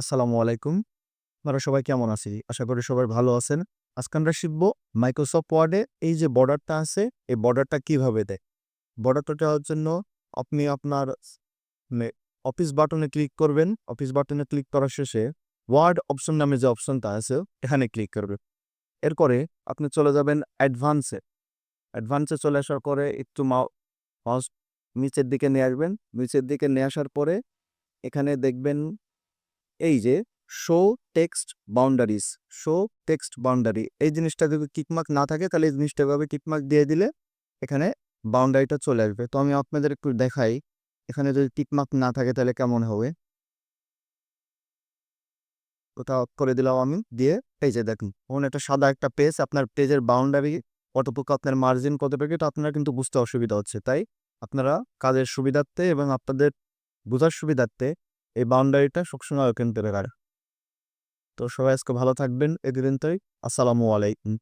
আসসালামু আলাইকুম। আপনারা সবাই কেমন আছি? আশা করি সবাই ভালো আছেন। আজকে আমরা শিখব মাইক্রোসফট ওয়ার্ডে এই যে বর্ডারটা আছে, এই বর্ডারটা কীভাবে দেয়? বর্ডারটা দেওয়ার জন্য আপনি আপনার অফিস বাটনে ক্লিক করবেন। অফিস বাটনে ক্লিক করার শেষে ওয়ার্ড অপশন নামে যে অপশনটা আছে, এখানে ক্লিক করবেন। এরপরে আপনি চলে যাবেন অ্যাডভান্সে। অ্যাডভান্সে চলে আসার পরে একটু মাউ মাউস নিচের দিকে নিয়ে আসবেন। নিচের দিকে নিয়ে আসার পরে এখানে দেখবেন এই যে show text boundaries, show text boundary এই জিনিসটা যদি কিকমার্ক না থাকে তাহলে এই জিনিসটা এভাবে টিকমার্ক দিয়ে দিলে এখানে বাউন্ডারিটা চলে আসবে। তো আমি আপনাদের একটু দেখাই। এখানে যদি টিকমার্ক না থাকে তাহলে কেমন হবে? ওটা অফ করে দিলাম আমি। দিয়ে যে দেখুন, ওখানে একটা সাদা একটা পেজ আপনার পেজের বাউন্ডারি কতটুকু আপনার মার্জিন কতটুকু এটা আপনার কিন্তু বুঝতে অসুবিধা হচ্ছে। তাই আপনারা কাজের সুবিধার্থে এবং আপনাদের বোঝার সুবিধার্থে এই বাউন্ডারিটা সবসময় ওপেন করে। তো সবাই আজকে ভালো থাকবেন। এদিন তাই আসসালামু আলাইকুম।